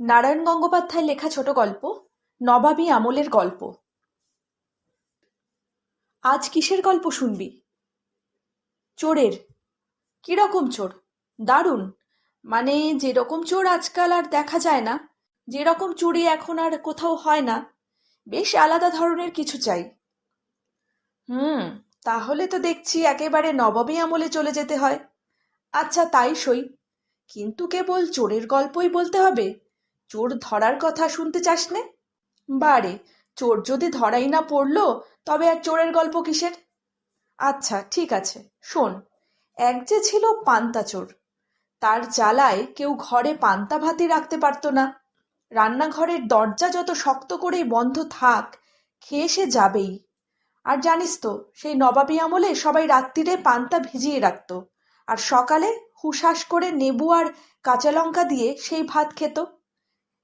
নারায়ণ গঙ্গোপাধ্যায় লেখা ছোট গল্প, নবাবী আমলের গল্প। আজ কিসের গল্প শুনবি? চোরের। কীরকম চোর? দারুণ। মানে যেরকম চোর আজকাল আর দেখা যায় না, যেরকম চুরি এখন আর কোথাও হয় না, বেশ আলাদা ধরনের কিছু চাই। হুম, তাহলে তো দেখছি একেবারে নবাবী আমলে চলে যেতে হয়। আচ্ছা তাই সই। কিন্তু কেবল চোরের গল্পই বলতে হবে? চোর ধরার কথা শুনতে চাস নে বারে, চোর যদি ধরাই না পড়ল, তবে আর চোরের গল্প কিসের? আচ্ছা ঠিক আছে, শোন, এক যে ছিল পান্তা চোর, তার জ্বালায় কেউ ঘরে পান্তা ভাতই রাখতে পারতো না। রান্নাঘরের দরজা যত শক্ত করেই বন্ধ থাক, খেয়ে সে যাবেই। আর জানিস তো, সেই নবাবী আমলে সবাই রাত্রিরে পান্তা ভিজিয়ে রাখত, আর সকালে হুশাস করে নেবু আর কাঁচা লঙ্কা দিয়ে সেই ভাত খেত।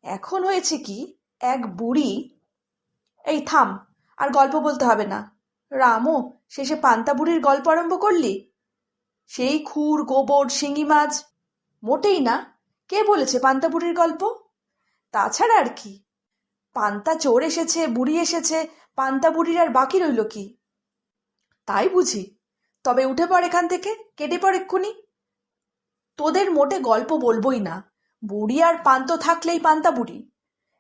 এখন হয়েছে কি, এক বুড়ি, এই থাম, আর গল্প বলতে হবে না। রামও শেষে পান্তা বুড়ির গল্প আরম্ভ করলি? সেই খুর, গোবর, শিঙি মাছ, মোটেই না। কে বলেছে পান্তা বুড়ির গল্প? তাছাড়া আর কি। পান্তা চোর এসেছে, বুড়ি এসেছে, পান্তা বুড়ির আর বাকি রইল কি? তাই বুঝি। তবে উঠে পড় এখান থেকে, কেটে পড় এক্ষুনি। তোদের মোটে গল্প বলবই না। বুড়ি আর পান্ত থাকলেই পান্তা বুড়ি।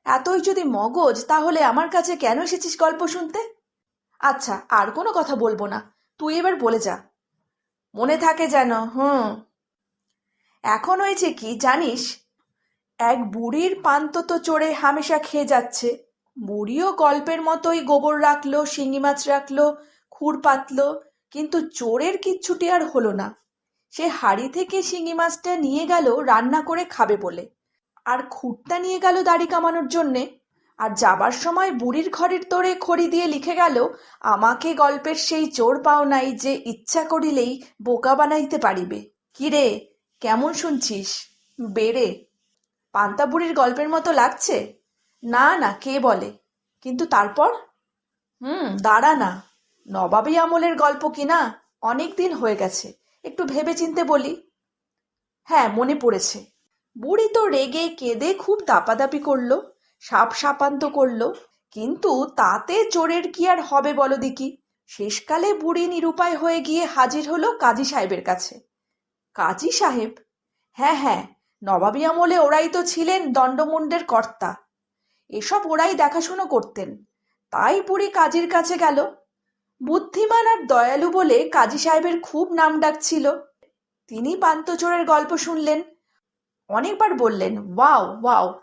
এতই যদি মগজ, তাহলে আমার কাছে কেন এসেছিস গল্প শুনতে? আচ্ছা আর কোনো কথা বলব না। তুই এবার বলে যা। মনে থাকে যেন, হুম। এখন হয়েছে কি, জানিস? এক বুড়ির পান্ত তো চড়ে হামেশা খেয়ে যাচ্ছে। বুড়িও গল্পের মতোই গোবর রাখল, শিঙি মাছ রাখল, খুর পাতলো, কিন্তু চোরের কিচ্ছুটি আর হলো না। সে হাড়ি থেকে শিঙি মাছটা নিয়ে গেল, রান্না করে খাবে বলে। আর খুঁটটা নিয়ে গেল দাড়ি কামানোর জন্যে। আর যাবার সময় বুড়ির ঘরের তোরে খড়ি দিয়ে লিখে গেল, আমাকে গল্পের সেই চোর পাও নাই যে ইচ্ছা করিলেই বোকা বানাইতে পারিবে। কিরে কেমন শুনছিস? বেড়ে। পান্তা বুড়ির গল্পের মতো লাগছে? না না, কে বলে? কিন্তু তারপর? হুম, দাঁড়া না। নবাবী আমলের গল্প কি না অনেক দিন হয়ে গেছে। একটু ভেবে চিনতে বলি। হ্যাঁ মনে পড়েছে। বুড়ি তো রেগে কেঁদে খুব দাপাদাপি করল সাপ সাপান্ত করল। কিন্তু তাতে চোরের কি আর হবে বলো দেখি। শেষকালে বুড়ি নিরুপায় হয়ে গিয়ে হাজির হলো কাজী সাহেবের কাছে। কাজী সাহেব? হ্যাঁ হ্যাঁ নবাবী আমলে ওরাই তো ছিলেন দণ্ডমুণ্ডের কর্তা। এসব ওরাই দেখাশুনো করতেন। তাই বুড়ি কাজীর কাছে গেল। বুদ্ধিমান আর দয়ালু বলে কাজী সাহেবের খুব নাম ডাকছিল তিনি পান্তচোরের গল্প শুনলেন। অনেকবার বললেন, ওয়াও ওয়াও।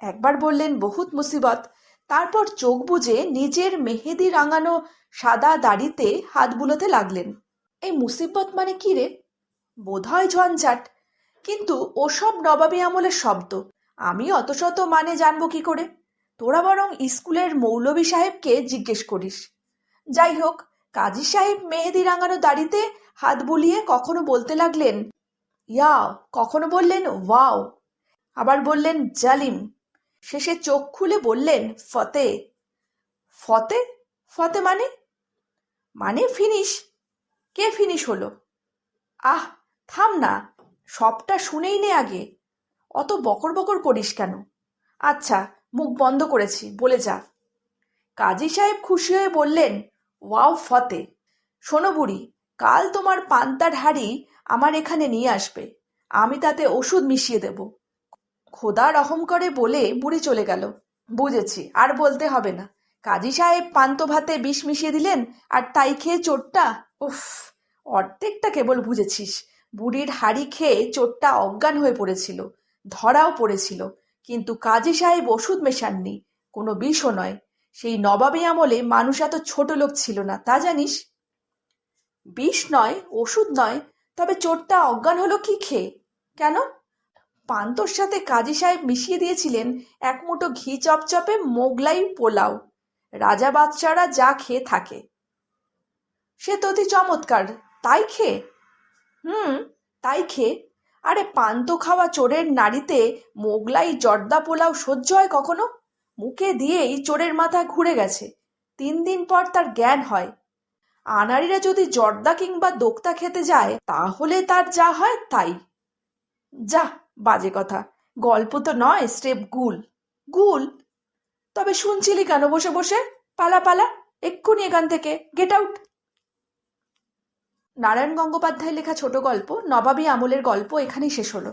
একবার বললেন, বহুত মুসিবত। তারপর চোখ বুজে নিজের মেহেদি রাঙানো সাদা দাড়িতে হাত বুলোতে লাগলেন। এই মুসিবত মানে কি রে? বোধহয় ঝঞ্ঝাট। কিন্তু ওসব নবাবী আমলের শব্দ। আমি অত শত মানে জানব কি করে? তোরা বরং স্কুলের মৌলবী সাহেবকে জিজ্ঞেস করিস। যাই হোক কাজী সাহেব মেহেদি রাঙানো দাড়িতে হাত বুলিয়ে কখনো বলতে লাগলেন, ইয়াও, কখনো বললেন ওয়াও। আবার বললেন, জালিম। শেষে চোখ খুলে বললেন, ফতে। ফতে? ফতে মানে? মানে ফিনিশ। কে ফিনিশ হলো? আহ, থাম না, সবটা শুনেই নে আগে। অত বকর বকর করিস কেন? আচ্ছা মুখ বন্ধ করেছি, বলে যা। কাজী সাহেব খুশি হয়ে বললেন ওয়াও, ফতে। শোনো বুড়ি, কাল তোমার পান্তার হাড়ি আমার এখানে নিয়ে আসবে। আমি তাতে ওষুধ মিশিয়ে দেব। খোদা রহম করে বলে বুড়ি চলে গেল। বুঝেছি, আর বলতে হবে না। কাজী সাহেব পান্ত ভাতে বিষ মিশিয়ে দিলেন, আর তাই খেয়ে চোরটা উফ, অর্ধেকটা কেবল বুঝেছিস। বুড়ির হাড়ি খেয়ে চোরটা অজ্ঞান হয়ে পড়েছিল, ধরাও পড়েছিল। কিন্তু কাজী সাহেব ওষুধ মেশাননি, কোনো বিষও নয়। সেই নবাবী আমলে মানুষ এত ছোট লোক ছিল না, তা জানিস? বিষ নয়, ওষুধ নয়, তবে চোরটা অজ্ঞান হলো কি খেয়ে? কেন? পান্তর সাথে কাজী সাহেব মিশিয়ে দিয়েছিলেন এক মুঠো ঘি চপচপে মোগলাই পোলাও। রাজা বাদশারা যা খেয়ে থাকে। সে তো অতি চমৎকার, তাই খেয়ে? হুম, তাই খেয়ে। আরে পান্ত খাওয়া চোরের নাড়িতে মোগলাই জর্দা পোলাও সহ্য হয় কখনো? মুখে দিয়েই চোরের মাথা ঘুরে গেছে। তিন দিন পর তার জ্ঞান হয়। আনাড়িরা যদি জর্দা কিংবা দোক্তা খেতে যায়, তাহলে তার যা হয় তাই। যা, বাজে কথা। গল্প তো নয় স্টেপ গুল। গুল? তবে শুনছিলি কেন বসে বসে? পালা পালা। এক্ষুনি এখান থেকে। গেট আউট নারায়ণ গঙ্গোপাধ্যায়ের লেখা ছোট গল্প, নবাবী আমলের গল্প এখানেই শেষ হলো।